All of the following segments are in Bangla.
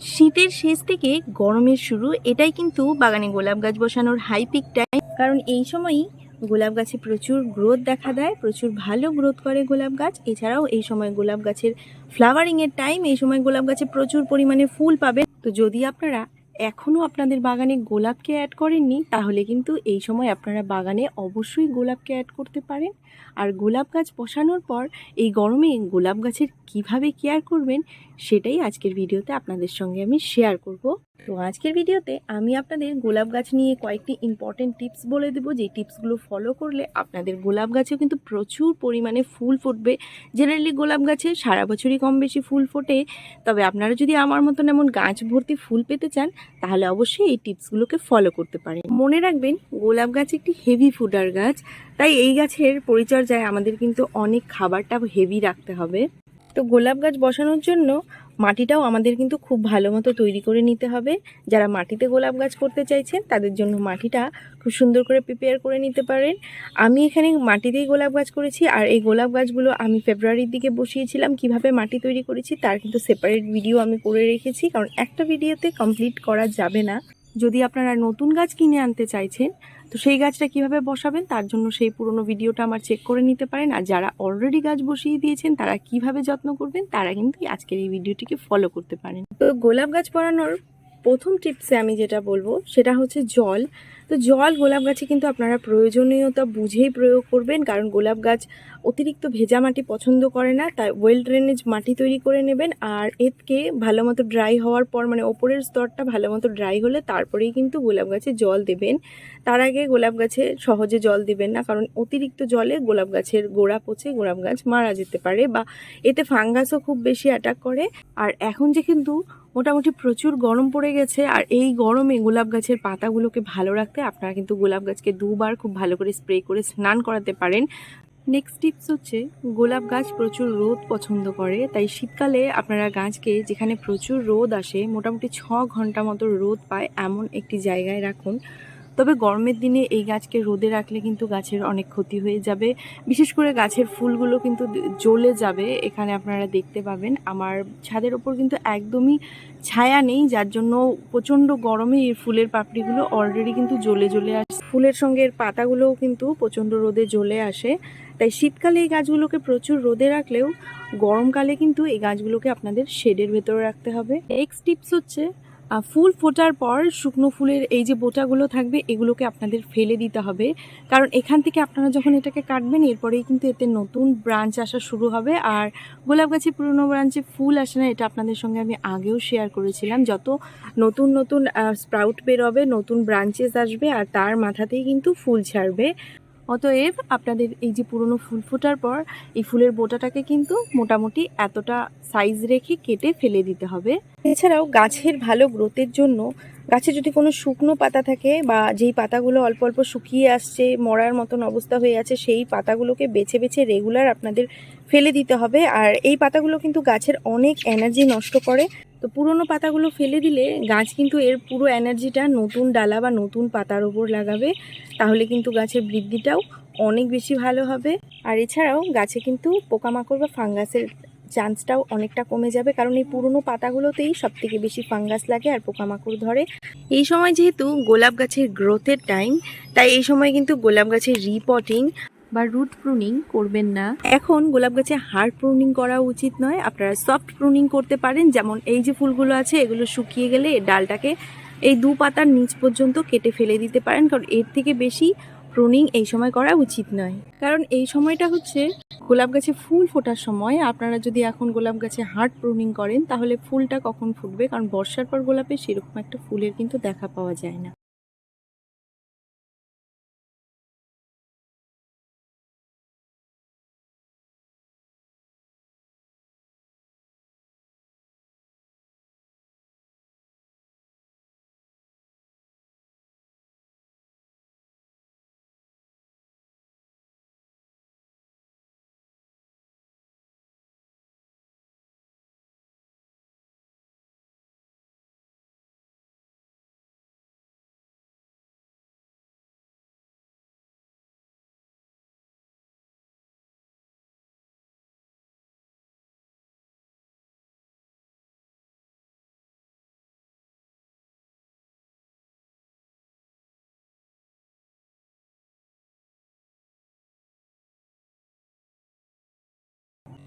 শীতের শেষ থেকে গরমের শুরু, এটাই কিন্তু বাগানে গোলাপ গাছ বসানোর হাই পিক টাইম কারণ এই সময়ই গোলাপ গাছে প্রচুর গ্রোথ দেখা দেয়, প্রচুর ভালো গ্রোথ করে গোলাপ গাছ। এছাড়াও এই সময় গোলাপ গাছের ফ্লাওয়ারিংয়ের টাইম এই সময় গোলাপ গাছে প্রচুর পরিমাণে ফুল পাবে। তো যদি আপনারা এখনও আপনাদের বাগানে গোলাপকে অ্যাড করেননি, তাহলে কিন্তু এই সময় আপনারা বাগানে অবশ্যই গোলাপকে অ্যাড করতে পারেন। আর গোলাপ গাছ বসানোর পর এই গরমে গোলাপ গাছের কীভাবে কেয়ার করবেন সেটাই আজকের ভিডিওতে আপনাদের সঙ্গে আমি শেয়ার করব। তো আজকের ভিডিওতে আমি আপনাদের গোলাপ গাছ নিয়ে কয়েকটি ইম্পর্টেন্ট টিপস বলে দেবো। যে টিপসগুলো ফলো করলে আপনাদের গোলাপ গাছেও কিন্তু প্রচুর পরিমাণে ফুল ফুটবে। জেনারেলি গোলাপ গাছে সারা বছরই কম বেশি ফুল ফোটে। তবে আপনারা যদি আমার মতন এমন গাছ ভর্তি ফুল পেতে চান, তাহলে অবশ্যই এই টিপসগুলোকে ফলো করতে পারেন। মনে রাখবেন, গোলাপ গাছ একটি হেভি ফুডার গাছ। তাই এই গাছের পরিচর্যায় আমাদের কিন্তু অনেক খাবারটা হেভি রাখতে হবে। তো গোলাপ গাছ বসানোর জন্য মাটিটাও আমাদের কিন্তু খুব ভালো মতো তৈরি করে নিতে হবে। যারা মাটিতে গোলাপ গাছ করতে চাইছেন, তাদের জন্য মাটিটা খুব সুন্দর করে প্রিপেয়ার করে নিতে পারেন। আমি এখানে মাটিতেই গোলাপ গাছ করেছি, আর এই গোলাপ গাছগুলো আমি ফেব্রুয়ারির দিকে বসিয়েছিলাম, কীভাবে মাটি তৈরি করেছি তার কিন্তু সেপারেট ভিডিও আমি করে রেখেছি, কারণ একটা ভিডিওতে কমপ্লিট করা যাবে না। যদি আপনারা নতুন গাছ কিনে আনতে চাইছেন তো সেই গাছটা কীভাবে বসাবেন? তার জন্য সেই পুরনো ভিডিওটা আমার চেক করে নিতে পারেন। আর যারা অলরেডি গাছ বসিয়ে দিয়েছেন, তারা কীভাবে যত্ন করবেন? তারা কিন্তু আজকের এই ভিডিওটিকে ফলো করতে পারেন। তো গোলাপ গাছ পড়ানোর প্রথম টিপসে আমি যেটা বলব, সেটা হচ্ছে জল। তো জল গোলাপ গাছে কিন্তু আপনারা প্রয়োজনীয়তা বুঝেই প্রয়োগ করবেন, কারণ গোলাপ গাছ অতিরিক্ত ভেজা মাটি পছন্দ করে না, তাই ওয়েল ড্রেনেজ মাটি তৈরি করে নেবেন। আর এতকে ভালো মতো ড্রাই হওয়ার পর মানে ওপরের স্তরটা ভালো মতো ড্রাই হলে তারপরেই কিন্তু গোলাপ গাছে জল দেবেন। তার আগে গোলাপ গাছে সহজে জল দিবেন না, কারণ অতিরিক্ত জলে গোলাপ গাছের গোড়া পচে গোলাপ গাছ মারা যেতে পারে বা এতে ফাঙ্গাসও খুব বেশি অ্যাটাক করে। আর এখন যে কিন্তু মোটামুটি প্রচুর গরম পড়ে গেছে, আর এই গরমে গোলাপ গাছের পাতাগুলোকে ভালো রাখতে আপনারা কিন্তু গোলাপ গাছকে দুবার খুব ভালো করে স্প্রে করে স্নান করাতে পারেন। নেক্সট টিপস হচ্ছে, গোলাপ গাছ প্রচুর রোদ পছন্দ করে, তাই শীতকালে আপনারা গাছকে যেখানে প্রচুর রোদ আসে, মোটামুটি ছ ঘণ্টা মতো রোদ পায় এমন একটি জায়গায় রাখুন। তবে গরমের দিনে এই গাছকে রোদে রাখলে কিন্তু গাছের অনেক ক্ষতি হয়ে যাবে। বিশেষ করে গাছের ফুলগুলো কিন্তু জ্বলে যাবে, এখানে আপনারা দেখতে পাবেন। আমার ছাদের ওপর কিন্তু একদমই ছায়া নেই, যার জন্য প্রচণ্ড গরমে এই ফুলের পাপড়িগুলো অলরেডি কিন্তু জ্বলে জ্বলে আসে, ফুলের সঙ্গে এর পাতাগুলোও কিন্তু প্রচণ্ড রোদে জ্বলে আসে। তাই শীতকালে এই গাছগুলোকে প্রচুর রোদে রাখলেও গরমকালে কিন্তু এই গাছগুলোকে আপনাদের শেডের ভেতরে রাখতে হবে। নেক্সট টিপস হচ্ছে ফুল ফোটার পর শুকনো ফুলের এই যে বোটাগুলো থাকবে, এগুলোকে আপনাদের ফেলে দিতে হবে। কারণ এখান থেকে আপনারা যখন এটাকে কাটবেন, এরপরেই কিন্তু এতে নতুন ব্রাঞ্চ আসা শুরু হবে। আর গোলাপ গাছে পুরনো ব্রাঞ্চে ফুল আসে না, এটা আপনাদের সঙ্গে আমি আগেও শেয়ার করেছিলাম। যত নতুন নতুন স্প্রাউট বেরোবে, নতুন ব্রাঞ্চেস আসবে, আর তার মাথাতেই কিন্তু ফুল ছাড়বে অতএব আপনাদের এই যে পুরনো ফুল ফোটার পর, এই ফুলের বোটাটাকে কিন্তু মোটামুটি এতটা সাইজ রেখে কেটে ফেলে দিতে হবে। এছাড়াও গাছের ভালো গ্রোথের জন্য, গাছে যদি কোনো শুকনো পাতা থাকে বা যেই পাতাগুলো অল্প অল্প শুকিয়ে আসছে, মরার মতন অবস্থা হয়ে আছে, সেই পাতাগুলোকে বেছে বেছে রেগুলার আপনাদের ফেলে দিতে হবে। আর এই পাতাগুলো কিন্তু গাছের অনেক এনার্জি নষ্ট করে। তো পুরনো পাতাগুলো ফেলে দিলে গাছ কিন্তু এর পুরো এনার্জিটা নতুন ডালা বা নতুন পাতার ওপর লাগাবে। তাহলে কিন্তু গাছের বৃদ্ধিটাও অনেক বেশি ভালো হবে। আর এছাড়াও গাছে কিন্তু পোকামাকড় বা ফাঙ্গাসের চান্সটাও অনেকটা কমে যাবে, কারণ এই পুরনো পাতাগুলোতেই সব থেকে বেশি ফাঙ্গাস লাগে আর পোকামাকড় ধরে। এই সময় যেহেতু গোলাপ গাছের গ্রোথের টাইম তাই এই সময় কিন্তু গোলাপ গাছের রিপটিং বা রুট প্রুনিং করবেন না। এখন গোলাপ গাছে হার্ড প্রুনিং করা উচিত নয়। আপনারা সফট প্রুনিং করতে পারেন। যেমন এই যে ফুলগুলো আছে, এগুলো শুকিয়ে গেলে ডালটাকে এই দু পাতার নিচ পর্যন্ত কেটে ফেলে দিতে পারেন। কারণ এর থেকে বেশি প্রুনিং এই সময় করা উচিত নয়। কারণ এই সময়টা হচ্ছে গোলাপ গাছে ফুল ফোটার সময়। আপনারা যদি এখন গোলাপ গাছে হার্ড প্রুনিং করেন, তাহলে ফুলটা কখন ফুটবে? কারণ বর্ষার পর গোলাপে সেরকম একটা ফুলের কিন্তু দেখা পাওয়া যায় না।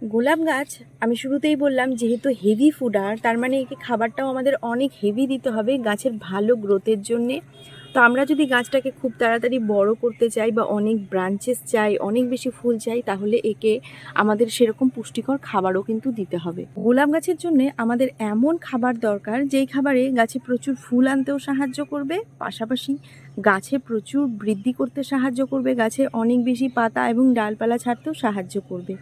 গোলাপ গাছ, আমি শুরুতেই বললাম যেহেতু হেভি ফুডার তার মানে একে খাবারটাও আমাদের অনেক হেভি দিতে হবে গাছের ভালো গ্রোথের জন্যে। তো আমরা যদি গাছটাকে খুব তাড়াতাড়ি বড় করতে চাই বা অনেক ব্রাঞ্চেস চাই, অনেক বেশি ফুল চাই, তাহলে একে আমাদের সেরকম পুষ্টিকর খাবারও কিন্তু দিতে হবে। গোলাপ গাছের জন্য আমাদের এমন খাবার দরকার, যেই খাবারে গাছে প্রচুর ফুল আনতেও সাহায্য করবে, পাশাপাশি গাছে প্রচুর বৃদ্ধি করতে সাহায্য করবে, গাছে অনেক বেশি পাতা এবং ডালপালা ছাড়তেও সাহায্য করবে।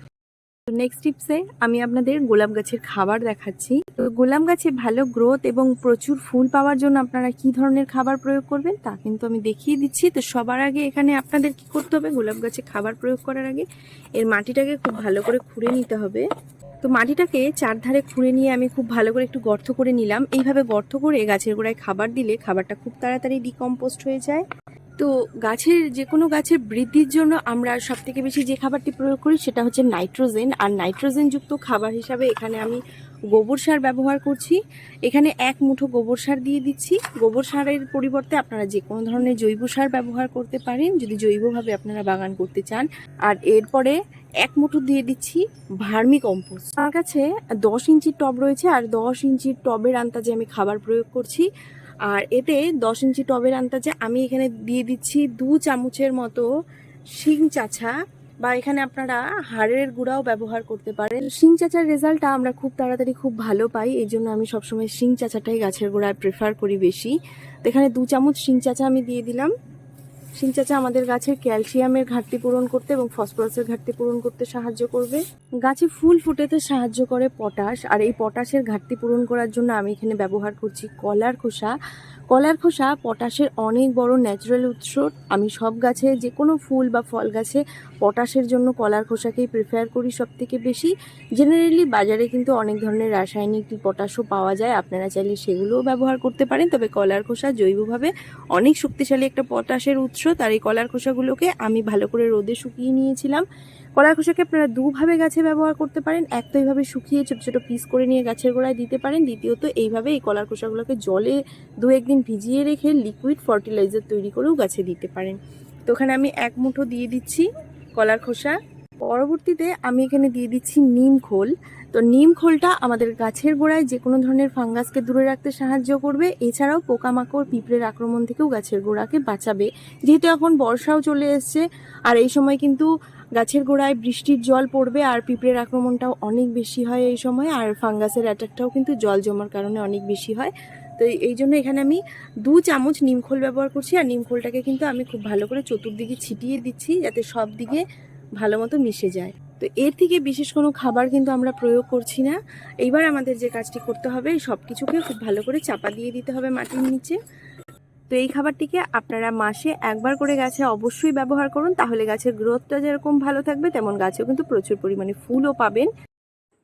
তো নেক্সট টিপসে আমি আপনাদের গোলাপ গাছের খাবার দেখাচ্ছি। তো গোলাপ গাছে ভালো গ্রোথ এবং প্রচুর ফুল পাওয়ার জন্য আপনারা কি ধরনের খাবার প্রয়োগ করবেন তা কিন্তু আমি দেখিয়ে দিচ্ছি। তো সবার আগে এখানে আপনাদের কি করতে হবে? গোলাপ গাছে খাবার প্রয়োগ করার আগে এর মাটিটাকে খুব ভালো করে খুঁড়ে নিতে হবে। তো মাটিটাকে চারধারে খুঁড়ে নিয়ে আমি খুব ভালো করে একটু গর্ত করে নিলাম। এইভাবে গর্ত করে গাছের গোড়ায় খাবার দিলে খাবারটা খুব তাড়াতাড়ি ডিকম্পোস্ট হয়ে যায়। তো গাছের যে কোনো গাছের বৃদ্ধির জন্য আমরা সব থেকে বেশি যে খাবারটি প্রয়োগ করি সেটা হচ্ছে নাইট্রোজেন। আর নাইট্রোজেনযুক্ত খাবার হিসাবে এখানে আমি গোবর সার ব্যবহার করছি। এখানে এক মুঠো গোবর সার দিয়ে দিচ্ছি। গোবর সারের পরিবর্তে আপনারা যে কোনো ধরনের জৈব সার ব্যবহার করতে পারেন, যদি জৈবভাবে আপনারা বাগান করতে চান। আর এরপরে এক মুঠো দিয়ে দিচ্ছি ভার্মি কম্পোস্ট। আমার কাছে দশ ইঞ্চির টব রয়েছে। আর দশ ইঞ্চির টবের আন্দাজে আমি খাবার প্রয়োগ করছি। আর এতে দশ ইঞ্চি টবের আন্দাজে আমি এখানে দিয়ে দিচ্ছি দু চামচের মতো শিং চাছা বা এখানে আপনারা হাড়ের গুঁড়াও ব্যবহার করতে পারেন। শিং চাচার রেজাল্টটা আমরা খুব তাড়াতাড়ি খুব ভালো পাই, এই জন্য আমি সবসময় শিং চাচাটাই গাছের গোড়ায় প্রেফার করি বেশি। তো এখানে দু চামচ শিং চাচা আমি দিয়ে দিলাম। শিং চাচা আমাদের গাছের ক্যালসিয়ামের ঘাটতি পূরণ করতে এবং ফসফরাসের ঘাটতি পূরণ করতে সাহায্য করবে। গাছে ফুল ফুটেতে সাহায্য করে পটাশ, আর এই পটাশের ঘাটতি পূরণ করার জন্য আমি এখানে ব্যবহার করছি কলার খোসা। কলার খোসা পটাশের অনেক বড় ন্যাচারাল উৎস। আমি সব গাছে যে কোনো ফুল বা ফল গাছে পটাশের জন্য কলার খোসাকেই প্রিফার করি সব থেকে বেশি। জেনারেলি বাজারে কিন্তু অনেক ধরনের রাসায়নিক পটাশও পাওয়া যায়। আপনারা চাইলে সেগুলোও ব্যবহার করতে পারেন। তবে কলার খোসা জৈবভাবে অনেক শক্তিশালী একটা পটাশের উৎস। তার এই কলার খোসাগুলোকে আমি ভালো করে রোদে শুকিয়ে নিয়েছিলাম। কলার খোসাকে আপনারা দুভাবে গাছে ব্যবহার করতে পারেন। এক তো এইভাবে শুকিয়ে ছোটো ছোটো পিস করে নিয়ে গাছের গোড়ায় দিতে পারেন। দ্বিতীয়ত এইভাবে এই কলার খোসাগুলোকে জলে দু একদিন ভিজিয়ে রেখে লিকুইড ফার্টিলাইজার তৈরি করেও গাছে দিতে পারেন। তো ওখানে আমি এক মুঠো দিয়ে দিচ্ছি কলার খোসা। পরবর্তীতে আমি এখানে দিয়ে দিচ্ছি নিম খোল। তো নিম খোলটা আমাদের গাছের গোড়ায় যে কোনো ধরনের ফাঙ্গাসকে দূরে রাখতে সাহায্য করবে। এছাড়াও পোকামাকড়, পিঁপড়ের আক্রমণ থেকেও গাছের গোড়াকে বাঁচাবে। যেহেতু এখন বর্ষাও চলে এসছে, আর এই সময় কিন্তু গাছের গোড়ায় বৃষ্টির জল পড়বে আর পিঁপড়ের আক্রমণটাও অনেক বেশি হয় এই সময়, আর ফাঙ্গাসের অ্যাটাকটাও কিন্তু জল জমার কারণে অনেক বেশি হয়। তো এই জন্য এখানে আমি দু চামচ নিমখোল ব্যবহার করছি, আর নিমখোলটাকে কিন্তু আমি খুব ভালো করে চতুর্দিকে ছিটিয়ে দিচ্ছি যাতে সব দিকে ভালো মতো মিশে যায়। তো এর থেকে বিশেষ কোনো খাবার কিন্তু আমরা প্রয়োগ করছি না। এইবার আমাদের যে কাজটি করতে হবে সব কিছুকে খুব ভালো করে চাপা দিয়ে দিতে হবে মাটির নিচে। তো এই খাবারটিকে আপনারা মাসে একবার করে গাছে অবশ্যই ব্যবহার করুন, তাহলে গাছের গ্রোথটা যেরকম ভালো থাকবে, তেমন গাছেও কিন্তু প্রচুর পরিমাণে ফুলও পাবেন।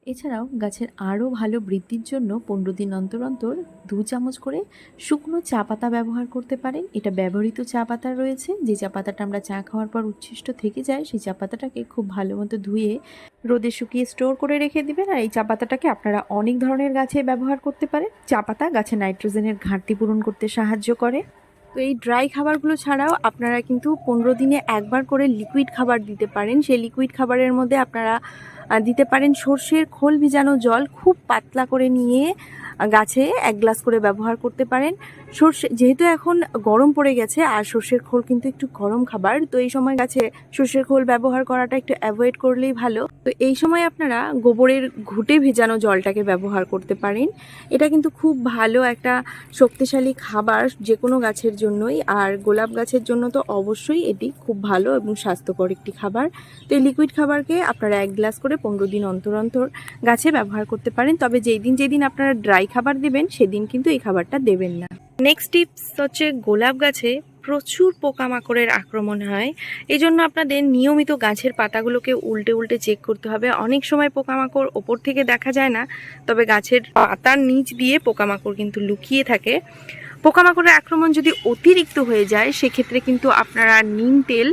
এছাড়াও গাছের আরও ভালো বৃদ্ধির জন্য পনেরো দিন অন্তর অন্তর দু চামচ করে শুকনো চা পাতা ব্যবহার করতে পারেন। এটা ব্যবহৃত চা পাতা রয়েছে। যে চা পাতাটা আমরা চা খাওয়ার পর উচ্ছিষ্ট থেকে যায়, সেই চা পাতাটাকে খুব ভালো মতো ধুয়ে রোদে শুকিয়ে স্টোর করে রেখে দিবেন। আর এই চা পাতাটাকে আপনারা অনেক ধরনের গাছে ব্যবহার করতে পারেন। চা পাতা গাছে নাইট্রোজেনের ঘাটতি পূরণ করতে সাহায্য করে। তো এই ড্রাই খাবারগুলো ছাড়াও আপনারা কিন্তু পনেরো দিনে একবার করে লিকুইড খাবার দিতে পারেন। সেই লিকুইড খাবারের মধ্যে আপনারা দিতে পারেন সর্ষের খোল ভিজানো জল খুব পাতলা করে নিয়ে গাছে এক গ্লাস করে ব্যবহার করতে পারেন। সর্ষে যেহেতু এখন গরম পড়ে গেছে, আর সর্ষের খোল কিন্তু একটু গরম খাবার, তো এই সময় গাছে সর্ষের খোল ব্যবহার করাটা একটু অ্যাভয়েড করলেই ভালো। তো এই সময় আপনারা গোবরের ঘুটে ভেজানো জলটাকে ব্যবহার করতে পারেন। এটা কিন্তু খুব ভালো একটা শক্তিশালী খাবার যে কোনো গাছের জন্যই, আর গোলাপ গাছের জন্য তো অবশ্যই এটি খুব ভালো এবং স্বাস্থ্যকর একটি খাবার। তো এই লিকুইড খাবারকে আপনারা এক গ্লাস করে পনেরো দিন অন্তর অন্তর গাছে ব্যবহার করতে পারেন। তবে যেই দিন যেদিন আপনারা ড্রাই খাবার দেবেন, সেদিন কিন্তু এই খাবারটা দেবেন না। নেক্সট টিপস হচ্ছে গোলাপ গাছে প্রচুর পোকামাকড়ের আক্রমণ হয়। এই জন্য আপনাদের নিয়মিত গাছের পাতাগুলোকে উল্টে উল্টে চেক করতে হবে। অনেক সময় পোকামাকড় ওপর থেকে দেখা যায় না, তবে গাছের পাতার নিচ দিয়ে পোকামাকড় কিন্তু লুকিয়ে থাকে। পোকামাকড়ের আক্রমণ যদি অতিরিক্ত হয়ে যায়, সেক্ষেত্রে কিন্তু আপনারা নিম তেল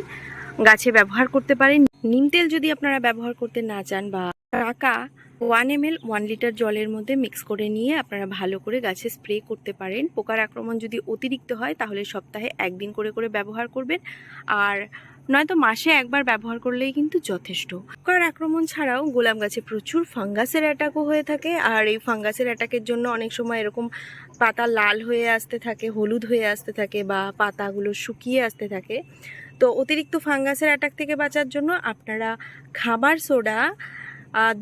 গাছে ব্যবহার করতে পারেন। নিম তেল যদি আপনারা ব্যবহার করতে না চান বা টাকা one M L one litre জলের মধ্যে মিক্স করে নিয়ে আপনারা ভালো করে গাছে স্প্রে করতে পারেন। পোকার আক্রমণ যদি অতিরিক্ত হয়, তাহলে সপ্তাহে একদিন করে করে ব্যবহার করবেন। আর নয়তো মাসে একবার ব্যবহার করলেই কিন্তু যথেষ্ট। পোকার আক্রমণ ছাড়াও গোলাপ গাছে প্রচুর ফাঙ্গাসের অ্যাটাকও হয়ে থাকে। আর এই ফাঙ্গাসের অ্যাটাকের জন্য অনেক সময় এরকম পাতা লাল হয়ে আসতে থাকে, হলুদ হয়ে আসতে থাকে বা পাতাগুলো শুকিয়ে আসতে থাকে। তো অতিরিক্ত ফাঙ্গাসের অ্যাটাক থেকে বাঁচার জন্য আপনারা খাবার সোডা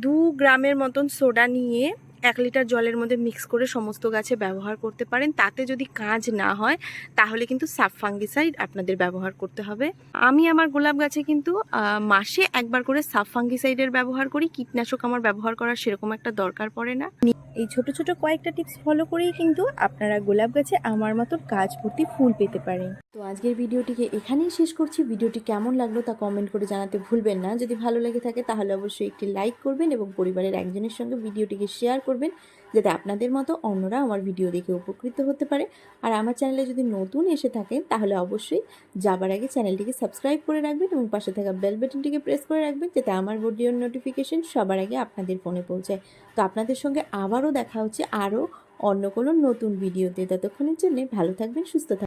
দু গ্রামের মতন সোডা নিয়ে এক লিটার জলের মধ্যে মিক্স করে সমস্ত গাছে ব্যবহার করতে পারেন। তাতে যদি কাজ না হয়, তাহলে কিন্তু সাব ফাঙ্গিসাইড আপনাদের ব্যবহার করতে হবে। আমি আমার গোলাপ গাছে কিন্তু মাসে একবার করে সাব ফাঙ্গিসাইডের ব্যবহার করি। কীটনাশক আমার ব্যবহার করার সেরকম একটা দরকার পড়ে না। এই ছোট ছোট কয়েকটা টিপস ফলো করেই কিন্তু আপনারা গোলাপ গাছে আমার মতো কাজ ভর্তি ফুল পেতে পারেন। তো আজকের ভিডিওটিকে এখানেই শেষ করছি। ভিডিওটি কেমন লাগল তা কমেন্ট করে জানাতে ভুলবেন না। যদি ভালো লেগে থাকে তাহলে অবশ্যই একটি লাইক করবেন এবং পরিবারের একজনের সঙ্গে ভিডিওটিকে শেয়ার করবেন, যাতে আপনাদের মতো অন্যরা আমার ভিডিও দেখে উপকৃত হতে পারে। আর আমার চ্যানেলে যদি নতুন এসে থাকেন, তাহলে অবশ্যই যাবার আগে চ্যানেলটিকে সাবস্ক্রাইব করে রাখবেন এবং পাশে থাকা বেল বাটনটিকে প্রেস করে রাখবেন, যাতে আমার ভিডিওর নোটিফিকেশন সবার আগে আপনাদের ফোনে পৌঁছায়। তো আপনাদের সঙ্গে আবারও দেখা হচ্ছে আরও অন্য কোনো নতুন ভিডিওতে। ততক্ষণের জন্য ভালো থাকবেন সুস্থ থাকবেন।